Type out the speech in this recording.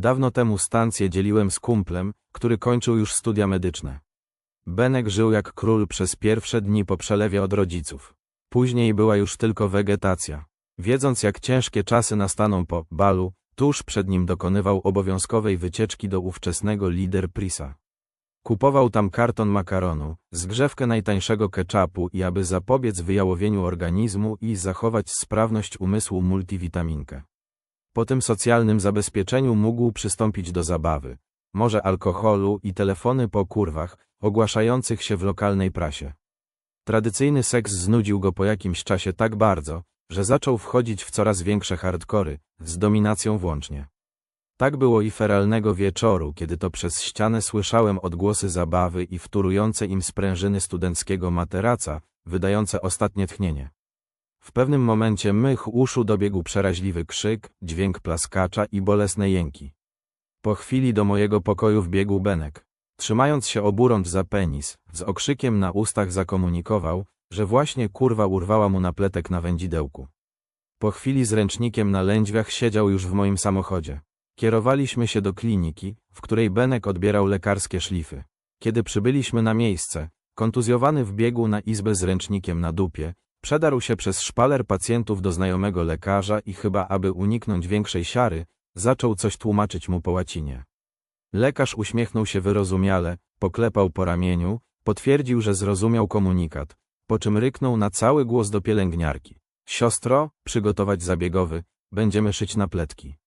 Dawno temu stację dzieliłem z kumplem, który kończył już studia medyczne. Benek żył jak król przez pierwsze dni po przelewie od rodziców. Później była już tylko wegetacja. Wiedząc jak ciężkie czasy nastaną po balu, tuż przed nim dokonywał obowiązkowej wycieczki do ówczesnego lider Prisa. Kupował tam karton makaronu, zgrzewkę najtańszego ketchupu i aby zapobiec wyjałowieniu organizmu i zachować sprawność umysłu multivitaminkę. Po tym socjalnym zabezpieczeniu mógł przystąpić do zabawy, może alkoholu i telefony po kurwach, ogłaszających się w lokalnej prasie. Tradycyjny seks znudził go po jakimś czasie tak bardzo, że zaczął wchodzić w coraz większe hardkory, z dominacją włącznie. Tak było i feralnego wieczoru, kiedy to przez ścianę słyszałem odgłosy zabawy i wturujące im sprężyny studenckiego materaca, wydające ostatnie tchnienie. W pewnym momencie mych uszu dobiegł przeraźliwy krzyk, dźwięk plaskacza i bolesne jęki. Po chwili do mojego pokoju wbiegł Benek. Trzymając się oburącz za penis, z okrzykiem na ustach zakomunikował, że właśnie kurwa urwała mu napletek na wędzidełku. Po chwili z ręcznikiem na lędźwiach siedział już w moim samochodzie. Kierowaliśmy się do kliniki, w której Benek odbierał lekarskie szlify. Kiedy przybyliśmy na miejsce, kontuzjowany wbiegł na izbę z ręcznikiem na dupie, przedarł się przez szpaler pacjentów do znajomego lekarza i chyba aby uniknąć większej siary, zaczął coś tłumaczyć mu po łacinie. Lekarz uśmiechnął się wyrozumiale, poklepał po ramieniu, potwierdził, że zrozumiał komunikat, po czym ryknął na cały głos do pielęgniarki. Siostro, przygotować zabiegowy, będziemy szyć napletki.